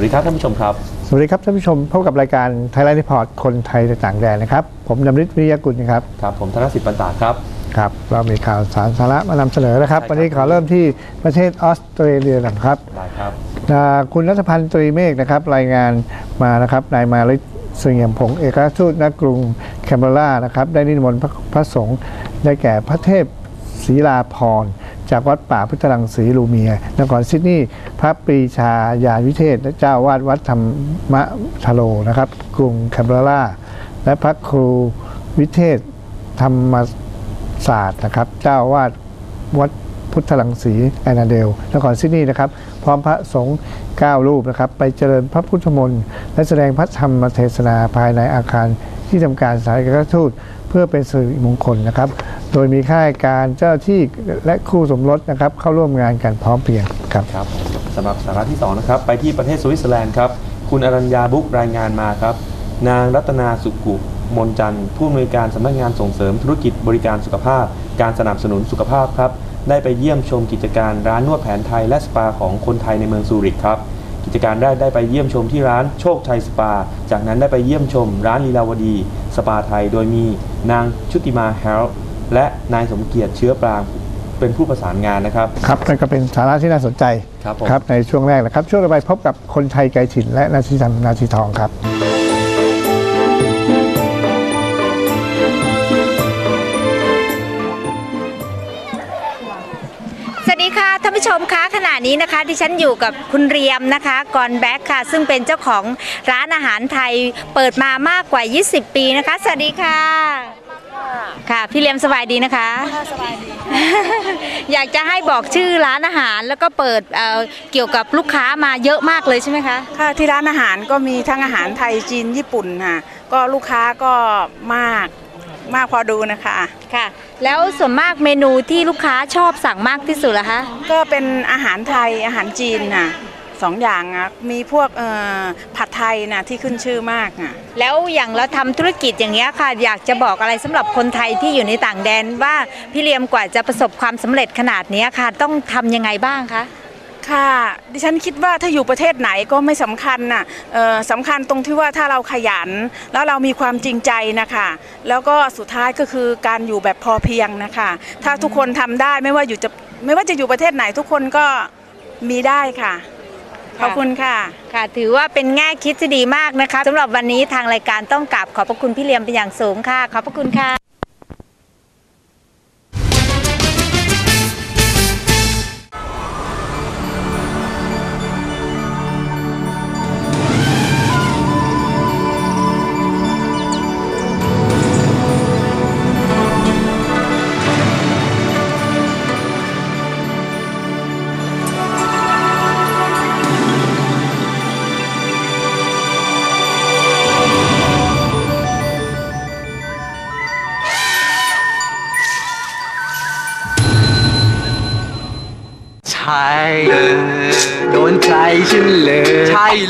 วัสดีครับท่านผู้ชมครับ สวัสดีครับท่านผู้ชมพบกับรายการไทยไลน์รีพอร์ตคนไทยในต่างแดนนะครับ ผมดำริศวิริยกุลนะครับครับ ผมธนสิทธิ์ปันตาครับครับเรามีข่าวสารสาระมานำเสนอนะครับใช่ครับ วันนี้ขอเริ่มที่ประเทศออสเตรเลียก่อนครับได้ครับอ่าคุณรัฐพันธ์ตรีเมฆนะครับ รายงานมานะครับนายมาลิศเสงี่ยมผงเอกอัครทูตณกรุงแคนเบรานะครับ ได้นิมนต์พระพระสงฆ์ได้แก่พระเทพศรีลาพรณ์ จากวัดป่าพุทธรังสีลูเมียนครซิดนีย์พระปรีชาญาวิเทศและเจ้าวาดวัดธรรมทโลนะครับ กรุงแคนเบรา และพระครูวิเทศธรรมศาสตร์นะครับ เจ้าวาดวัดพุทธลังสีแอนนาเดลนครซิดนีย์นะครับ พร้อมพระสงฆ์9รูปนะครับ ไปเจริญพระพุทธมนต์และแสดงพระธรรมเทศนาภายในอาคารที่ทำการสายกอัครทูตเพื่อเป็นสิริมงคลนะครับ โดยมีข้าราชการเจ้าที่และคู่สมรสนะครับ เข้าร่วมงานกันพร้อมเพียงครับครับสำหรับสาระที่2นะครับไปที่ประเทศสวิตเซอร์แลนด์ครับคุณอรัญญาบุกรายงานมาครับ นางรัตนาสุกุมนจันทร์ผู้อำนวยการสำนักงานส่งเสริมธุรกิจบริการสุขภาพ การสนับสนุนสุขภาพครับ ได้ไปเยี่ยมชมกิจการร้านนวดแผนไทยและสปาของคนไทยในเมืองซูริกครับ กิจการแรกได้ไปเยี่ยมชมที่ร้านโชคชัยสปา จากนั้นได้ไปเยี่ยมชมร้านลีลาวดี สปาไทย โดยมีนางชุติมาแฮลและนายสมเกียรติเชื้อปรางเป็นผู้ประสานงานนะครับ ครับนั่นก็เป็นสาระที่น่าสนใจครับผมในช่วงแรกนะครับ ช่วงต่อไปพบกับคนไทยไกลถิ่นและนาทีทำนาทีทองครับ ชมคะขณะนี้นะคะดิฉันอยู่กับคุณเรียมนะคะกอนแบ็กค่ะ ซึ่งเป็นเจ้าของร้านอาหารไทยเปิดมามากกว่า 20 ปีนะคะ สวัสดีค่ะ ค่ะพี่เรียมสบายดีนะคะสบายดี อยากจะให้บอกชื่อร้านอาหารแล้วก็เปิดเอ่อเกี่ยวกับลูกค้ามาเยอะมากเลยใช่ไหมคะ ค่ะที่ร้านอาหารก็มีทั้งอาหารไทยจีนญี่ปุ่นค่ะก็ลูกค้าก็มาก มากพอดูนะคะ ค่ะ แล้วส่วนมากเมนูที่ลูกค้าชอบสั่งมากที่สุดล่ะคะ ก็เป็นอาหารไทยอาหารจีนค่ะสองอย่างอะมีพวกเอ่อผัดไทยนะที่ขึ้นชื่อมากอะแล้วอย่างเราทำธุรกิจอย่างเงี้ยค่ะ อยากจะบอกอะไรสำหรับคนไทยที่อยู่ในต่างแดนว่าพี่เลียมกว่าจะประสบความสำเร็จขนาดเนี้ยค่ะ ต้องทำยังไงบ้างคะ ค่ะ ดิฉันคิดว่าถ้าอยู่ประเทศไหนก็ไม่สำคัญน่ะเอ่อสำคัญตรงที่ว่าถ้าเราขยัน แล้วเรามีความจริงใจนะคะ แล้วก็สุดท้ายก็คือการอยู่แบบพอเพียงนะคะ ถ้าทุกคนทำได้ไม่ว่าอยู่จะไม่ว่าจะอยู่ประเทศไหนทุกคนก็มีได้ค่ะขอบคุณค่ะ ค่ะ ถือว่าเป็นแง่คิดที่ดีมากนะคะสำหรับวันนี้ทางรายการต้องกราบขอบพระคุณพี่เลียมเป็นอย่างสูงค่ะ ขอบพระคุณค่ะ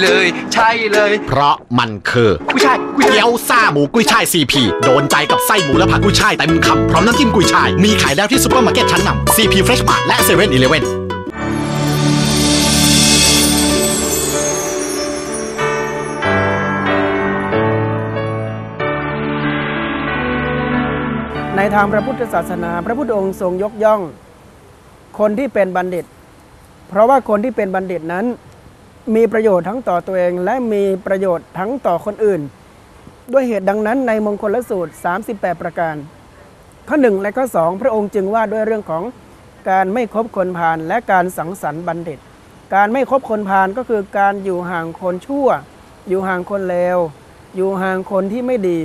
เลย ใช่เลย เพราะมันคือกุ้ยช่ายกุ้ยช่ายเกี๊ยวซ่าหมูกุ้ยช่ายซีพีโดนใจกับไส้หมูและผักกุ้ยช่ายเต็มคำพร้อมน้ำจิ้มกุ้ยช่าย มีขายแล้วที่ซุปเปอร์มาร์เก็ตชั้นนำซีพีเฟรชมาร์ทและเซเว่นอีเลเว่นในทางพระพุทธศาสนา พระพุทธองค์ทรงยกย่อง คนที่เป็นบัณฑิต เพราะว่าคนที่เป็นบัณฑิตนั้น มีประโยชน์ทั้งต่อตัวเอง และมีประโยชน์ทั้งต่อคนอื่น ด้วยเหตุดังนั้นในมงคลสูตร 38 ประการ ข้อหนึ่งและข้อสองพระองค์จึงว่าด้วยเรื่องของการไม่คบคนพาลและการสังสรรค์บัณฑิต การไม่คบคนพาลก็คือการอยู่ห่างคนชั่ว อยู่ห่างคนเลวอยู่ห่างคนที่ไม่ดี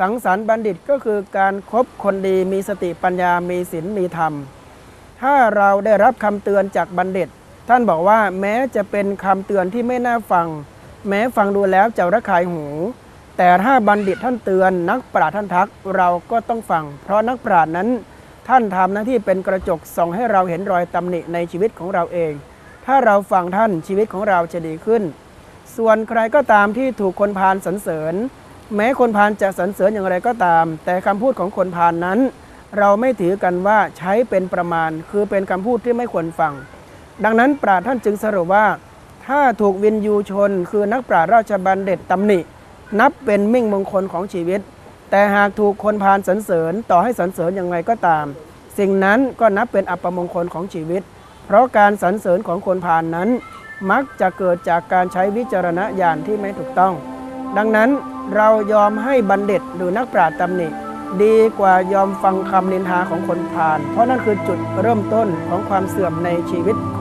สังสรรค์บัณฑิตก็คือการคบคนดีมีสติปัญญามีศีลมีธรรม ถ้าเราได้รับคำเตือนจากบัณฑิต ท่านบอกว่าแม้จะเป็นคำเตือนที่ไม่น่าฟัง แม้ฟังดูแล้วจะระคายหู แต่ถ้าบัณฑิตท่านเตือนนักปราชญ์ท่านทักเราก็ต้องฟัง เพราะนักปราชญ์นั้น ท่านทำหน้าที่เป็นกระจกส่องให้เราเห็นรอยตำหนิในชีวิตของเราเอง ถ้าเราฟังท่านชีวิตของเราจะดีขึ้น ส่วนใครก็ตามที่ถูกคนพาลสรรเสริญ แม้คนพาลจะสรรเสริญอย่างไรก็ตาม แต่คำพูดของคนพาลนั้น เราไม่ถือกันว่าใช้เป็นประมาณ คือเป็นคำพูดที่ไม่ควรฟัง ดังนั้นปราชญ์ท่านจึงสรุปว่า ถ้าถูกวินยูชน คือนักปราชญ์ราชบัณฑิตตำหนิ นับเป็นมิ่งมงคลของชีวิต แต่หากถูกคนพาลสรรเสริญต่อให้สรรเสริญอย่างไรก็ตาม สิ่งนั้นก็นับเป็นอัปมงคลของชีวิต เพราะการสรรเสริญของคนพาลนั้น มักจะเกิดจากการใช้วิจารณญาณที่ไม่ถูกต้อง ดังนั้นเรายอมให้บัณฑิตหรือนักปราชญ์ตำหนิดีกว่ายอมฟังคำนินทาของคนพาลเพราะนั่นคือจุดเริ่มต้นของความเสื่อมในชีวิต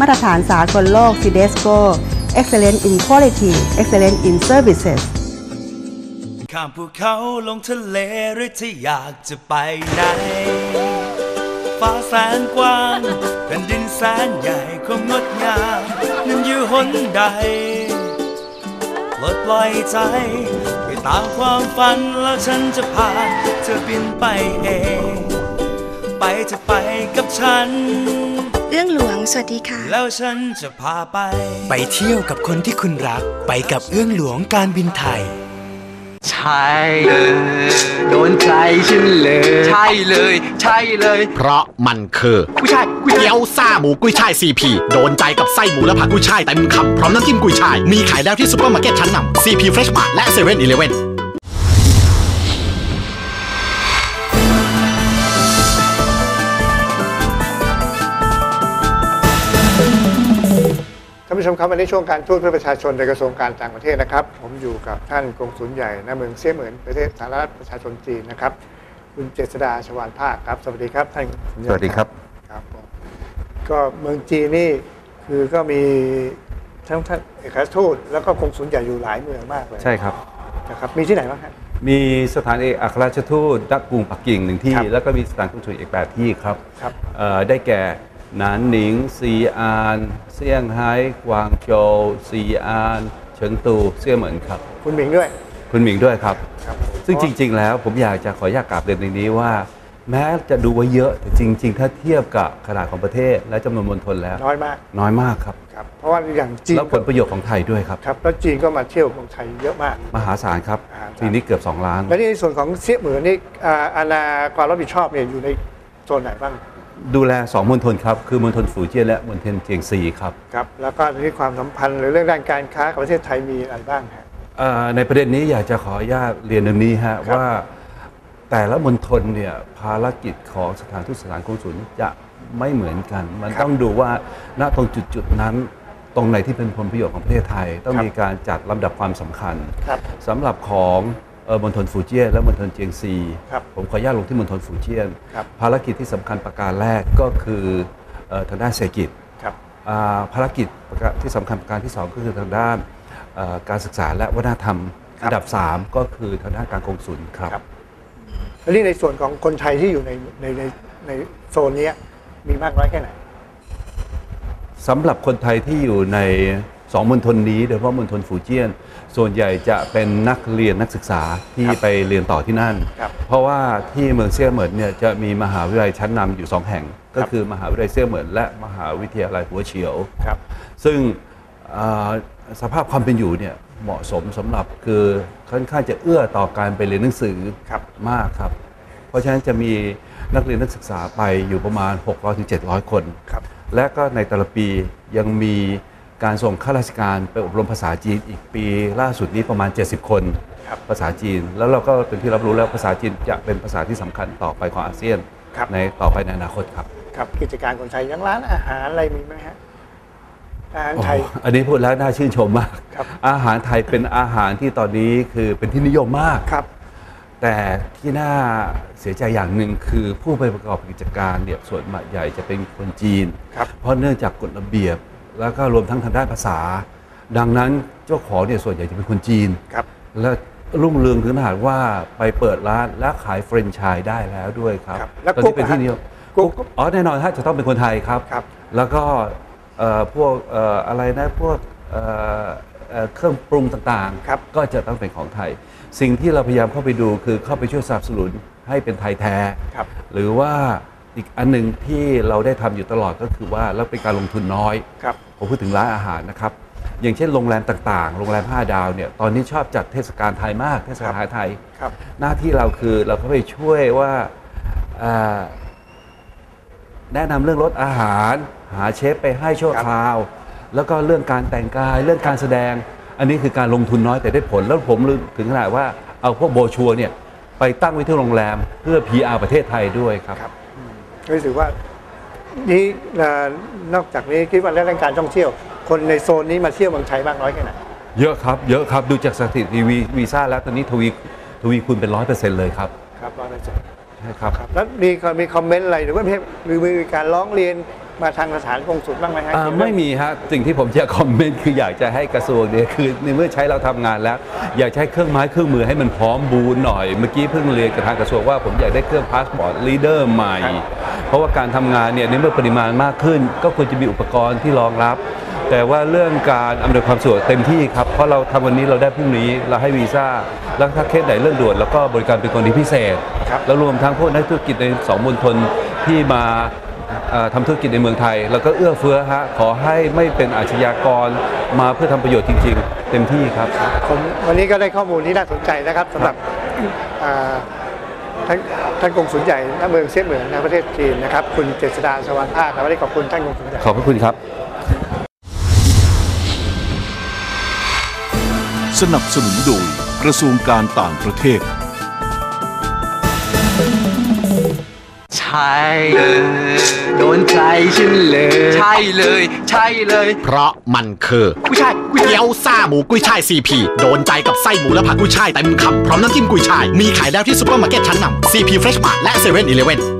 มาตรฐานสากลโลก c d e s c o Excellent in Quality Excellent in Services ข้ามภูเขาลงทะเลหรือที่อยากจะไปไหนฟ้าแสนกว้างแผ่นดินแสนใหญ่ความงดงามนั้นอยู่หนใดปลดปล่อยใจ ไปตามความฝันแล้วฉันจะพาเธอบินไปเอง ไปจะไปกับฉัน เอื้องหลวง สวัสดีค่ะ แล้วฉันจะพาไป ไปเที่ยวกับคนที่คุณรัก ไปกับเอื้องหลวงการบินไทย ใช่เลยโดนใจฉันเลย ใช่เลย ใช่เลย เพราะมันคือผู้ชายเกี๊ยวซ่าหมูกุ้ยช่ายซีพีโดนใจกับไส้หมูและผักกุ้ยช่ายเต็มคำพร้อมน้ำจิ้มกุ้ยช่าย มีขายแล้วที่ซุปเปอร์มาร์เก็ตชั้นนำซีพีเฟรชมาร์ทและเซเว่นอีเลฟเว่น ผู้ชมครับวันนี้ช่วงการทูตเพื่อประชาชนโดยกระทรวงการต่างประเทศนะครับ ผมอยู่กับท่านกงสุลใหญ่ณเมืองเซี่ยเหมินประเทศสาธารณรัฐประชาชนจีนนะครับคุณเจษดาชวานภาคครับ สวัสดีครับท่านกงสุลใหญ่สวัสดีครับครับผมก็เมืองจีนนี่คือก็มีทั้งท่านเอกอัครราชทูตแล้วก็กงสุลใหญ่อยู่หลายเมืองมากเลยใช่ครับนะครับมีที่ไหนบ้างครับมีสถานเอกอัครราชทูตดักกรุงปักกิ่งหนึ่งที่ครับแล้วก็มีสถานทูตอีกแปดที่ครับครับเอ่อได้แก่ หนานหนิง ซีอานเซี่ยงไฮ้กวางโจวซีอานเฉิงตูเซี่ยเหมินครับ คุณหมิงด้วย คุณหมิงด้วยครับ ครับซึ่งจริง ๆ แล้วผมอยากจะขออนุญาตกราบเรียนในนี้ว่า แม้จะดูว่าเยอะแต่จริง ๆ ถ้าเทียบกับขนาดของประเทศและจำนวนมณฑลแล้ว น้อยมากน้อยมากครับ ครับ เพราะว่าอย่างจีนแล้วผลประโยชน์ของไทยด้วยครับ ครับแล้วจีนก็มาเที่ยวเมืองไทยเยอะมาก มหาศาลครับ มหาศาล ปีนี้เกือบ 2 ล้าน แล้วนี่ในส่วนของเซี่ยเหมือนนี่อ่าอาณาความรับผิดชอบเนี่ยอยู่ในโซนไหนบ้าง ดูแล2มณฑลครับ คือมณฑลฝูเจี้ยนและมณฑลเจียงซีครับครับแล้วก็ที่ความสัมพันธ์หรือเรื่องด้านการค้ากับประเทศไทยมีอะไรบ้างฮะเอ่อในประเด็นนี้อยากจะขออนุญาตเรียนตรงนี้ฮะครับว่าแต่ละมณฑลเนี่ยภารกิจของสถานทูตสถานกงสุลจะไม่เหมือนกัน มันต้องดูว่าณตรงจุดๆนั้น ตรงไหนที่เป็นผลประโยชน์ของประเทศไทย ต้องมีการจัดลำดับความสำคัญครับสำหรับของเอ่อ มณฑลฟูเจียนและมณฑลเจียงซีครับผมขออนุญาตลงที่มณฑลฟูเจียนครับภารกิจที่สำคัญประการแรกก็คือเอ่อทางด้านเศรษฐกิจครับอ่าภารกิจประการที่สำคัญประการที่ 2 ก็คือทางด้านเอ่อการศึกษาและวัฒนธรรมครับอันดับ 3 ก็คือทางด้านการกงสุลครับครับแล้วนี่ในส่วนของคนไทยที่อยู่ในในในในโซนเนี้ยมีมากน้อยแค่ไหนสำหรับคนไทยที่อยู่ใน สองมณฑลนี้โดยเฉพาะมณฑลฟูเจียน ส่วนใหญ่จะเป็นนักเรียนนักศึกษาที่ครับไปเรียนต่อที่นั่นครับเพราะว่าที่เมืองเซี่ยเหมินเนี่ยจะมีมหาวิทยาลัยชั้นนำอยู่สองแห่ง ก็คือมหาวิทยาลัยเซี่ยเหมินและมหาวิทยาลัยหัวเฉียวครับซึ่งอ่าสภาพความเป็นอยู่เนี่ยเหมาะสมสำหรับคือค่อนข้างจะเอื้อต่อการไปเรียนหนังสือครับมากครับ เพราะฉะนั้นจะมีนักเรียนนักศึกษาไปอยู่ประมาณ 600-700ถึง700คนครับและก็ในแต่ละปียังมี การส่งข้าราชการไปอบรมภาษาจีนอีกปีล่าสุดนี้ประมาณ 70 คนครับภาษาจีน แล้วเราก็เป็นที่รับรู้แล้วภาษาจีนจะเป็นภาษาที่สำคัญต่อไปของอาเซียนครับในต่อไปในอนาคตครับครับกิจการคนไทยอยังร้านอาหารอะไรมีไหมฮะอาหารไทยโอ้อันนี้พูดแล้วน่าชื่นชมมากครับอาหารไทยเป็นอาหารที่ตอนนี้คือเป็นที่นิยมมากครับ แต่ที่น่าเสียใจอย่างหนึ่งคือผู้ไปประกอบกิจการเนี่ยส่วนใหญ่จะเป็นคนจีนครับเพราะเนื่องจากกฎระเบียบ แล้วก็รวมทั้งทางด้านภาษา ดังนั้นเจ้าของเนี่ยส่วนใหญ่จะเป็นคนจีนครับและรุ่งเรืองถึงขนาดว่าไปเปิดร้านและขายเฟรนไชส์ได้แล้วด้วยครับครับแล้วตอนกุ๊นี้กเป็นที่นิยมกุ๊กกุ๊กอ๋อแน่นอนฮะจะต้องเป็นคนไทยครับครับแล้วก็เอ่อพวกเอ่ออะไรนะพวกเอ่อเอ่อเครื่องปรุงต่างๆ ก็จะต้องเป็นของไทย สิ่งที่เราพยายามเข้าไปดูคือเข้าไปช่วยสนับสนุนให้เป็นไทยแท้ครับหรือว่า อีกอันหนึ่งที่เราได้ทำอยู่ตลอดก็คือว่าเราเป็นการลงทุนน้อยครับผมพูดถึงร้านอาหารนะครับ อย่างเช่นโรงแรมต่างๆ โรงแรม 5 ดาวเนี่ยตอนนี้ชอบจัดเทศกาลไทยมาก เทศกาลอาหารไทยครับ หน้าที่เราคือเราก็ไปช่วยว่าอ่าแนะนำเรื่องรสอาหาร หาเชฟไปให้ชั่วคราว แล้วก็เรื่องการแต่งกายเรื่องการแสดง อันนี้คือการลงทุนน้อยแต่ได้ผลแล้วผมถึงขนาดว่าเอาพวกโบรชัวร์เนี่ยไปตั้งไว้ที่โรงแรมเพื่อ PR ประเทศไทยด้วยครับรู้ สึกว่านี่เอ่อนอกจากนี้คิดว่าเรื่องการท่องเที่ยว คนในโซนนี้มาเที่ยวเมืองไทยมากน้อยแค่ไหนเยอะครับเยอะครับดูจากสถิติวีวีซ่าแล้วตอนนี้ทวีทวีคูณเป็นร้อยเปอร์เซ็นต์เลยครับครับร้อยเปอร์เซ็นต์ใช่ครับแล้วมีมีคอมเมนต์อะไรหรือว่ามีหรือมีการร้องเรียนมาทางสถานกงสุลบ้างไหมฮะอ่าไม่มีฮะสิ่งที่ผมจะคอมเมนต์คืออยากจะให้กระทรวงเนี่ยคือในเมื่อใช้เราทำงานแล้ว อยากใช้เครื่องไม้เครื่องมือให้มันพร้อมบูนหน่อย เมื่อกี้เพิ่งเรียนกับทางกระทรวงว่าผมอยากได้เครื่องพาสปอร์ตลีดเดอร์ใหม่เพ ราะว่าการทำงานเนี่ยในเมื่อปริมาณมากขึ้น ก็ควรจะมีอุปกรณ์ที่รองรับ แต่ว่าเรื่องการอำนวยความสะดวกเต็มที่ครับ เพราะเราทำวันนี้เราได้พรุ่งนี้เราให้วีซ่าแล้วถ้าเคสไหนเรื่องด่วนแล้วก็บริการเป็นกรณีพิเศษ แล้วรวมทั้งพวกนักธุรกิจในสองมณฑลที่มาเอ่อทำธุรกิจในเมืองไทย แล้วก็เอื้อเฟื้อฮะขอให้ไม่เป็นอาชญากรมาเพื่อทำประโยชน์จริง ๆ เต็มที่ครับผมวันนี้ก็ได้ข้อมูลที่น่าสนใจนะครับสำหรับอ่า ท่านท่านกงสุลใหญ่ณเมืองเซี่ยเหมือนในประเทศจีนนะครับ คุณเจษดาสวรรค์ภาคครับวันนี้ขอบคุณท่านกงสุลใหญ่ ขอบพระคุณครับ สนับสนุนโดยกระทรวงการต่างประเทศ ใช่เลยโดนใจฉันเลย ใช่เลย ใช่เลย เพราะมันคือกุ้ยช่าย ก๋วยเกี๊ยวซ่าหมูกุ้ยช่ายซีพีโดนใจกับไส้หมูและผักกุ้ยช่ายแต่มคำพร้อมน้ำจิ้มกุ้ยช่ายมีขายแล้วที่ซุปเปอร์มาร์เก็ตชั้นนำซีพีเฟรชมาร์ทและเซเว่นอีเลฟเว่น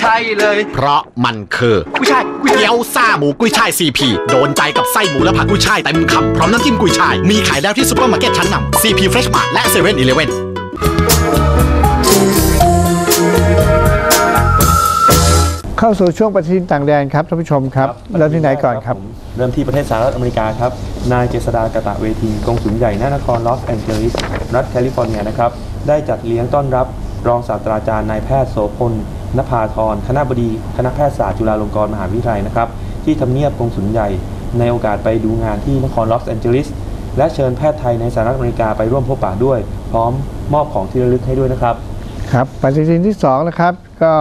ใช่เลย เพราะมันคือกุ้ยช่ายกุ้ยช่ายเกี๊ยวซ่าหมูกุ้ยช่ายซีพีโดนใจกับไส้หมูและผักกุ้ยช่ายเต็มคำพร้อมน้ำจิ้มกุ้ยช่าย มีขายแล้วที่ซุปเปอร์มาร์เก็ตชั้นนำซีพีเฟรชมาร์ทและเซเว่นอีเลฟเว่นเข้าสู่ช่วงปฏิทินต่างแดนครับท่านผู้ชมครับเริ่มที่ไหนก่อนครับ เริ่มที่ประเทศสหรัฐอเมริกาครับ นายเจษดากะตะเวทีกงสุลใหญ่ณนครลอสแอนเจลิส รัฐแคลิฟอร์เนียนะครับ ได้จัดเลี้ยงต้อนรับรองศาสตราจารย์นายแพทย์โสพล นภาธรคณะบดีคณะแพทยศาสตร์จุฬาลงกรณ์มหาวิทยาลัยนะครับ ที่ทำเนียบกงสุลใหญ่ ในโอกาสไปดูงานที่นครลอสแอนเจลิสและเชิญแพทย์ไทยในสหรัฐอเมริกาไปร่วมพบปะด้วย พร้อมมอบของที่ระลึกให้ด้วยนะครับ ครับปฏิทินที่2นะครับก็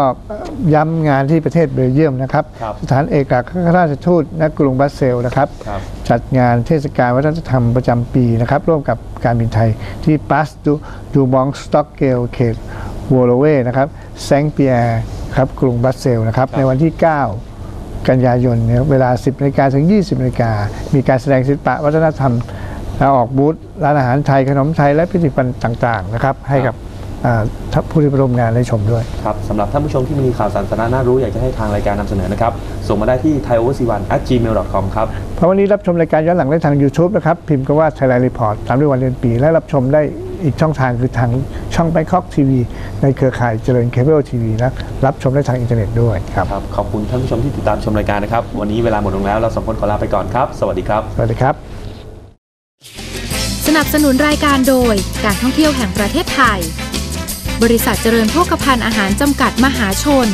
ย้ำงานที่ประเทศเบลเยียมนะครับ ครับสถานเอกอัครราชทูตณกรุงบรัสเซลส์นะครับ ครับ จัดงานเทศกาลวัฒนธรรมประจำปีนะครับ ร่วมกับการบินไทยที่ปัสดูดูมองสต็อกเกลเขต วอลเวนะครับแซงเปียร์ครับกรุงบรัสเซลส์นะครับในวันที่ 9 กันยายนเนี่ยเวลา 10นาฬิกาถึง 20นาฬิกามีการแสดงศิลปะวัฒนธรรมและออกบูธร้านอาหารไทยขนมไทยและพิธีภัณฑ์ต่างๆนะครับให้กับอ่าท่าน ผู้ที่ไปร่วมงานได้ชมด้วย ครับสำหรับท่านผู้ชมที่มีข่าวสารสาระน่ารู้อยากจะให้ทางรายการนำเสนอนะครับ ส่งมาได้ที่ thaiOverc1 at gmail.com ครับเพราะวันนี้รับชมรายการย้อนหลังได้ทาง YouTube นะครับ พิมพ์ก็ว่า Thailand Report ตามด้วยวันเดือนปี และรับชมได้อีกช่องทางคือทางช่อง Bangkok TV ในเครือข่ายเจริญเคเบิลทีวีนะรับชมได้ทางอินเทอร์เน็ตด้วยครับครับ ขอบคุณท่านผู้ชมที่ติดตามชมรายการนะครับ วันนี้เวลาหมดลงแล้วเราสองคนขอลาไปก่อนครับ สวัสดีครับ สวัสดีครับ สนับสนุนรายการโดยการท่องเที่ยวแห่งประเทศไทย บริษัทเจริญโภคภัณฑ์อาหารจำกัดมหาชน